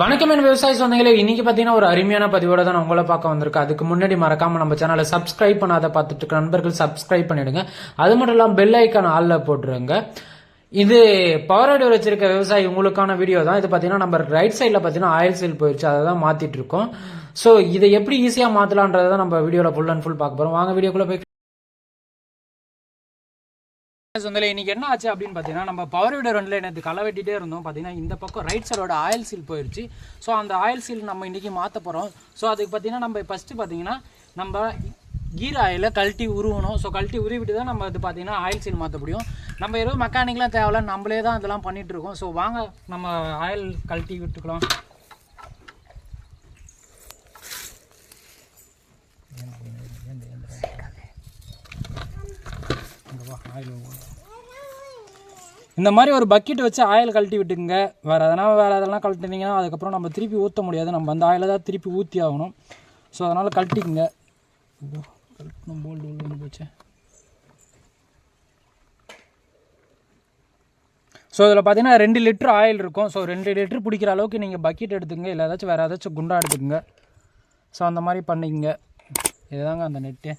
வணக்கம் என் விவசாய சொந்தங்களே. இன்னைக்கு பார்த்தீங்கன்னா ஒரு அருமையான பதிவோட தான் உங்களை பார்க்க வந்திருக்கேன். அதுக்கு முன்னாடி மறக்காம நம்ம சேனலை சப்ஸ்கிரைப் பண்ணாத பார்த்துட்டு இருக்க நண்பர்கள் சப்ஸ்கிரைப் பண்ணிடுங்க. அது மட்டும் இல்லாமல் பெல் ஐக்கான் ஆளில் போட்டுருங்க. இது பவர் ஐடியோ வச்சிருக்க விவசாயி உங்களுக்கான வீடியோ தான். இது பார்த்தீங்கன்னா நம்ம ரைட் சைடில் பார்த்தீங்கன்னா ஆயில் சீல் போயிடுச்சு அதை தான் மாற்றிட்டு இருக்கோம். ஸோ இதை எப்படி ஈஸியாக மாற்றலான்றதை தான் நம்ம வீடியோவில் ஃபுல் அண்ட் ஃபுல் பார்க்க போகிறோம் வாங்க வீடியோக்குள்ளே போய் சொந்தல இன்னைக்கு என்ன ஆச்சு அப்படின்னு பார்த்தீங்கன்னா நம்ம பவர் வீடர் ரெண்டில் எனக்கு களை வெட்டிட்டே இருந்தோம். பார்த்தீங்கன்னா இந்த பக்கம் ரைட் சைடோட ஆயில் சீல் போயிடுச்சு ஸோ அந்த ஆயில் சீல் நம்ம இன்றைக்கி மாற்ற போகிறோம் ஸோ அதுக்கு பார்த்தீங்கன்னா நம்ம ஃபஸ்ட்டு பார்த்தீங்கன்னா நம்ம கீர் ஆயிலை கழட்டி உருவணும். ஸோ கழட்டி உருவிட்டு தான் நம்ம இது பார்த்தீங்கன்னா ஆயில் சீல் மாற்ற முடியும். நம்ம எதுவும் மெக்கானிக்லாம் தேவையில்ல. நம்மளே தான் இதெல்லாம் பண்ணிகிட்ருக்கோம் இருக்கோம். ஸோ வாங்க நம்ம ஆயில் கழட்டி விட்டுக்கலாம் இங்க வா, ஆயில் இந்த மாதிரி ஒரு பக்கெட் வச்சு ஆயில் கழட்டி விட்டுக்குங்க. வேறு எதனா வேறு எதெல்லாம் கழட்டினீங்கன்னா அதுக்கப்புறம் நம்ம திருப்பி ஊற்ற முடியாது. நம்ம அந்த ஆயிலை தான் திருப்பி ஊற்றி ஆகணும். ஸோ அதனால் கழட்டிக்குங்க. கழட்டணும் போல்டு உள்ள போச்சு. ஸோ இதில் பார்த்தீங்கன்னா ரெண்டு லிட்டர் ஆயில் இருக்கும். ஸோ ரெண்டு லிட்டர் பிடிக்கிற அளவுக்கு நீங்கள் பக்கெட் எடுத்துங்க இல்லை ஏதாச்சும் வேறு ஏதாச்சும் குண்டா எடுத்துக்கோங்க. ஸோ அந்த மாதிரி பண்ணிக்கங்க. இதுதாங்க அந்த நெட்டு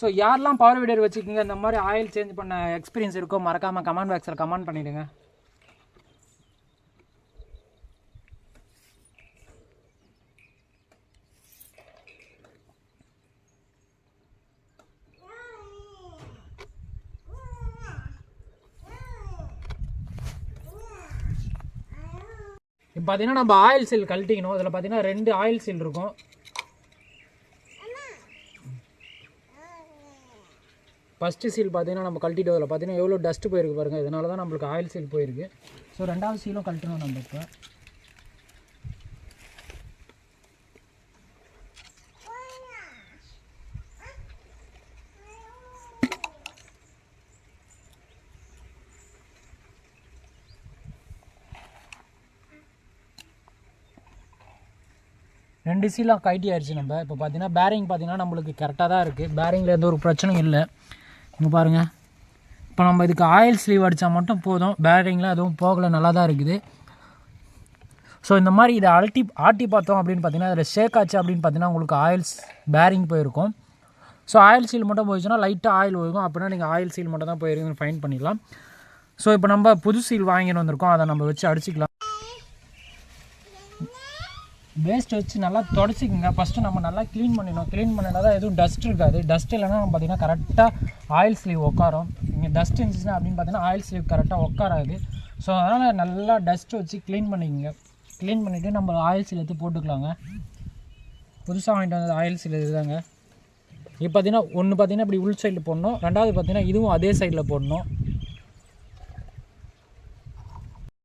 ஸோ யாரெல்லாம் பவர் வீடர் வச்சுக்கோங்க இந்த மாதிரி ஆயில் சேஞ்ச் பண்ண எக்ஸ்பீரியன்ஸ் இருக்கோ மறக்காமல் கமெண்ட் பாக்ஸில் கமெண்ட் பண்ணிவிடுங்க இப்போ பார்த்தீங்கன்னா நம்ம ஆயில் சீல் கழட்டிக்கணும். இதில் பார்த்தீங்கன்னா ரெண்டு ஆயில் சீல் இருக்கும். ஃபஸ்ட்டு சீல் பார்த்தீங்கன்னா நம்ம கழட்டிட்டு பார்த்தீங்கன்னா எவ்வளோ டஸ்ட்டு போயிருக்கு பாருங்கள் இதனால தான் நம்மளுக்கு ஆயில் சீல் போயிருக்கு. ஸோ ரெண்டாவது சீலும் கழட்டணும் நம்ம இப்போ. ரெண்டு சீலாக கைட்டி ஆயிடுச்சு நம்ம. இப்போ பார்த்தீங்கன்னா பேரிங் பார்த்தீங்கன்னா நம்மளுக்கு கரெக்டாக தான் இருக்குது பேரிங்கில் எந்த ஒரு பிரச்சனையும் இல்லை. இங்கே பாருங்கள் இப்போ நம்ம இதுக்கு ஆயில் ஸ்லீவ் அடித்தா மட்டும் போதும். பேரிங்லாம் எதுவும் போகலை நல்லா தான் இருக்குது. ஸோ இந்த மாதிரி இதை அழட்டி ஆட்டி பார்த்தோம் அப்படின்னு பார்த்தீங்கன்னா அதில் ஷேக் ஆச்சு அப்படின்னு பார்த்தீங்கன்னா உங்களுக்கு ஆயில்ஸ் பேரிங் போயிருக்கும். ஸோ ஆயில் சீல் மட்டும் போயிடுச்சுன்னா லைட்டாக ஆயில் போயிருக்கும். அப்படின்னா நீங்கள் ஆயில் சீல் மட்டும் தான் போயிருக்குன்னு ஃபைன் பண்ணிடலாம். ஸோ இப்போ நம்ம புது சீல் வாங்கிட்டு வந்திருக்கோம். அதை நம்ம வச்சு அடிச்சிக்கலாம். வேஸ்ட் வச்சு நல்லா தொடச்சிக்கோங்க. ஃபஸ்ட்டு நம்ம நல்லா க்ளீன் பண்ணிடணும். க்ளீன் பண்ணினா தான் எதுவும் டஸ்ட் இருக்காது. டஸ்ட் இல்லைன்னா நம்ம பார்த்தீங்கன்னா கரெக்டாக ஆயில் ஸ்லீவ் உட்காரும் இங்கே டஸ்ட் இருந்துச்சுன்னா அப்படின்னு பார்த்தீங்கன்னா ஆயில் ஸ்லீவ் கரெக்டாக உட்காராது ஸோ அதனால் நல்லா டஸ்ட் வச்சு க்ளீன் பண்ணிக்கோங்க. க்ளீன் பண்ணிவிட்டு நம்ம ஆயில் சீல் எடுத்து போட்டுக்கலாங்க. புதுசாக வாங்கிட்டு வந்தது ஆயில் சீல் இதுதாங்க. இப்போ பார்த்தீங்கன்னா ஒன்று பார்த்தீங்கன்னா இப்படி உள் சைடில் போடணும். ரெண்டாவது பார்த்தீங்கன்னா இதுவும் அதே சைடில் போடணும்.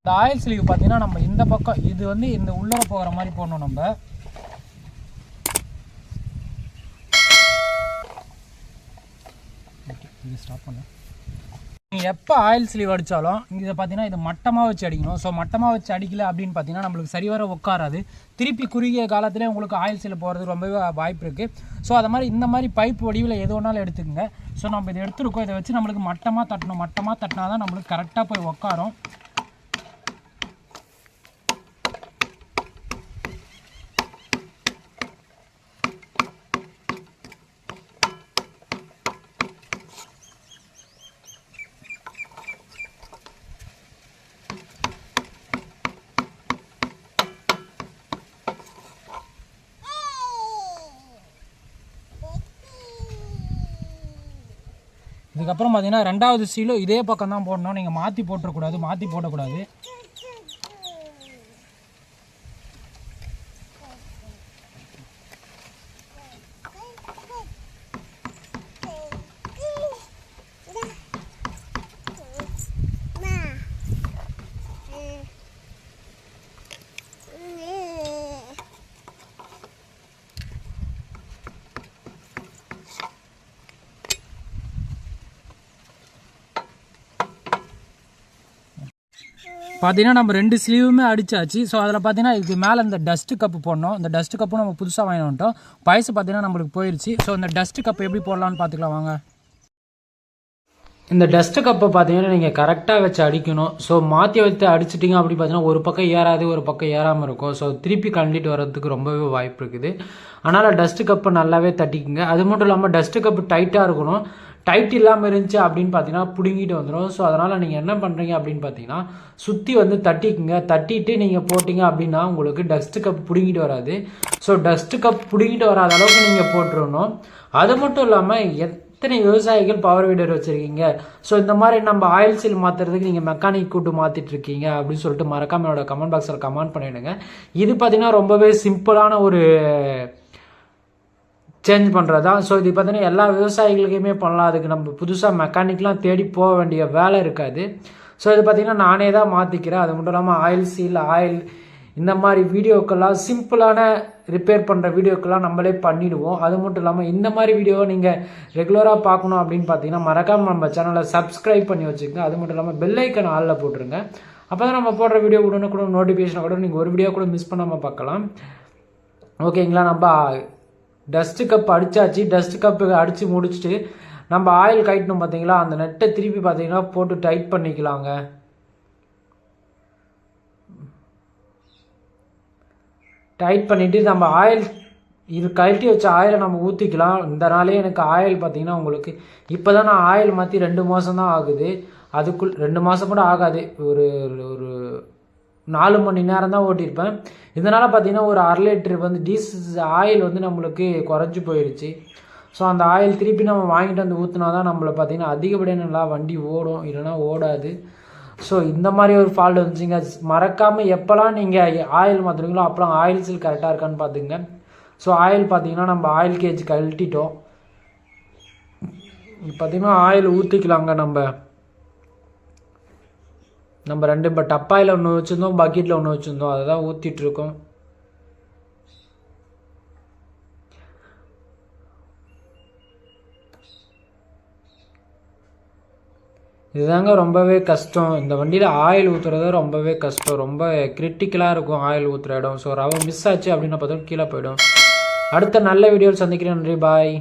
இந்த ஆயில் ஸ்லீவ் பார்த்தீங்கன்னா நம்ம இந்த பக்கம் இது வந்து இந்த உள்ளர போகிற மாதிரி போடணும் நம்ம. இது ஸ்டாப் பண்ண. நீங்கள் எப்போ ஆயில் ஸ்லீவ் அடித்தாலும் இதை பார்த்தீங்கன்னா இது மட்டமாக வச்சு அடிக்கணும். ஸோ மட்டமாக வச்சு அடிக்கல அப்படின்னு பார்த்தீங்கன்னா நம்மளுக்கு சரிவர உட்காராது. திருப்பி குறுகிய காலத்திலே உங்களுக்கு ஆயில் ஸ்லீவ் போகிறது ரொம்பவே வாய்ப்பு இருக்குது ஸோ அது மாதிரி இந்த மாதிரி பைப் வடிவில் எது வேணாலும் எடுத்துக்கோங்க. ஸோ நம்ம இதை எடுத்துருக்கோம். இதை வச்சு நம்மளுக்கு மட்டமாக தட்டணும். மட்டமாக தட்டினா தான் நம்மளுக்கு கரெக்டாக போய் உட்காரும். இதுக்கப்புறம் பார்த்தீங்கன்னா ரெண்டாவது சீலும் இதே பக்கம் தான் போடணும். நீங்கள் மாற்றி போட்டுறக்கூடாது மாற்றி போடக்கூடாது. பார்த்தீங்கன்னா நம்ம ரெண்டு ஸ்லீவுமே அடிச்சாச்சு. ஸோ அதில் பார்த்தீங்கன்னா இதுக்கு மேலே இந்த டஸ்ட்டு கப்பு போடணும். இந்த டஸ்ட்டு கப்பும் நம்ம புதுசாக வாங்கி வந்துட்டோம். பைசு பார்த்தீங்கன்னா நம்மளுக்கு போயிடுச்சு ஸோ இந்த டஸ்ட்டு கப்பு எப்படி போடலான்னு பார்த்துக்கலாம் வாங்க. இந்த டஸ்ட்டு கப்பை பார்த்தீங்கன்னா நீங்கள் கரெக்டாக வச்சு அடிக்கணும். ஸோ மாற்றி வைத்து அடிச்சிட்டிங்க அப்படி பார்த்தீங்கன்னா ஒரு பக்கம் ஏறாது ஒரு பக்கம் ஏறாமல் இருக்கும். ஸோ திருப்பி கழண்டிட்டு வர்றதுக்கு ரொம்பவே வாய்ப்பு இருக்குது. அதனால் டஸ்ட்டு கப்பை நல்லாவே தட்டிக்குங்க. அது மட்டும் இல்லாமல் டஸ்ட்டு கப்பு டைட்டாக இருக்கணும். டைட் இல்லாமல் இருந்துச்சு அப்படின்னு பார்த்தீங்கன்னா பிடுங்கிட்டு வந்துடும் ஸோ அதனால் நீங்கள் என்ன பண்ணுறீங்க அப்படின்னு பார்த்தீங்கன்னா சுற்றி வந்து தட்டிக்குங்க. தட்டிட்டு நீங்கள் போட்டிங்க அப்படின்னா உங்களுக்கு டஸ்ட்டு கப் பிடுங்கிட்டு வராது. ஸோ டஸ்ட்டு கப் பிடுங்கிட்டு வராத அளவுக்கு நீங்கள் போட்டுருணும் அது மட்டும் இல்லாமல் எத்தனை விவசாயிகள் பவர் வீடர் வச்சுருக்கீங்க? ஸோ இந்த மாதிரி நம்ம ஆயில் சீல் மாற்றுறதுக்கு நீங்கள் மெக்கானிக் கூட்டு மாற்றிட்டு இருக்கீங்க அப்படின்னு சொல்லிட்டு மறக்காம என்னோட கமெண்ட் பாக்ஸில் கமெண்ட் பண்ணிவிடுங்க இது பார்த்திங்கன்னா ரொம்பவே சிம்பிளான ஒரு சேஞ்ச் பண்ணுறதா ஸோ இது பார்த்தீங்கன்னா எல்லா விவசாயிகளுக்குமே பண்ணலாம். அதுக்கு நம்ம புதுசாக மெக்கானிக்லாம் தேடி போக வேண்டிய வேலை இருக்காது. ஸோ இது பார்த்தீங்கன்னா நானே தான் மாற்றிக்கிறேன் அது மட்டும் இல்லாமல் ஆயில் சீல் ஆயில் இந்த மாதிரி வீடியோக்கெல்லாம் சிம்பிளான ரிப்பேர் பண்ணுற வீடியோக்கெல்லாம் நம்மளே பண்ணிவிடுவோம் அது மட்டும் இல்லாமல் இந்த மாதிரி வீடியோவை நீங்கள் ரெகுலராக பார்க்கணும் அப்படின்னு பார்த்தீங்கன்னா மறக்காமல் நம்ம சேனலை சப்ஸ்கிரைப் பண்ணி வச்சுக்கோங்க. அது மட்டும் இல்லாமல் பெல்லைக்கன் ஆளில் போட்டுருங்க. அப்போ தான் நம்ம போடுற வீடியோ கூட நோட்டிஃபிகேஷனை கூட நீங்கள் ஒரு வீடியோ கூட மிஸ் பண்ணாமல் பார்க்கலாம். ஓகேங்களா? நம்ம டஸ்ட்டு கப் அடித்தாச்சு டஸ்ட் கப்பு அடித்து முடிச்சுட்டு நம்ம ஆயில் கட்டணும் பார்த்தீங்களா அந்த நெட்டை திருப்பி பார்த்தீங்கன்னா போட்டு டைட் பண்ணிக்கலாங்க. டைட் பண்ணிவிட்டு நம்ம ஆயில் இது கழட்டி வச்ச ஆயிலை நம்ம ஊற்றிக்கலாம் இந்த நாளே எனக்கு ஆயில் பார்த்திங்கன்னா உங்களுக்கு இப்போ தான் நான் ஆயில் மாற்றி ரெண்டு மாதம் தான் ஆகுது. அதுக்குள் ரெண்டு மாதம் கூட ஆகாது. ஒரு ஒரு நாலு மணி நேரம் தான் ஓட்டியிருப்பேன். இதனால் பார்த்தீங்கன்னா ஒரு அரை லிட்டர் வந்து டீசல் ஆயில் வந்து நம்மளுக்கு குறைஞ்சி போயிடுச்சு ஸோ அந்த ஆயில் திருப்பி நம்ம வாங்கிட்டு வந்து ஊற்றினா தான் நம்மளை பார்த்தீங்கன்னா அதிகப்படியான நல்லா வண்டி ஓடும் இல்லைன்னா ஓடாது. ஸோ இந்த மாதிரி ஒரு ஃபால்ட் வந்துச்சுங்க. மறக்காமல் எப்போல்லாம் நீங்கள் ஆயில் மாற்றுறீங்களோ அப்போலாம் ஆயில் சீல் கரெக்டாக இருக்கான்னு பார்த்துங்க ஸோ ஆயில் பார்த்தீங்கன்னா நம்ம ஆயில் கேஜ் கழட்டிட்டோம். பார்த்தீங்கன்னா ஆயில் ஊற்றிக்கலாங்க நம்ம. நம்ம ரெண்டு இப்போ டப்பாயில் ஒன்று வச்சுருந்தோம் பக்கெட்டில் ஒன்று வச்சுருந்தோம். அதை தான் ஊற்றிட்டுருக்கோம் இதுதாங்க ரொம்பவே கஷ்டம். இந்த வண்டியில் ஆயில் ஊற்றுறது ரொம்பவே கஷ்டம். ரொம்ப கிரிட்டிக்கலாக இருக்கும் ஆயில் ஊற்றுற இடம். ஸோ ரவை மிஸ் ஆச்சு அப்படின்னு பார்த்தா கீழே போயிடும். அடுத்த நல்ல வீடியோவில் சந்திக்கிறேன். நன்றி. பாய்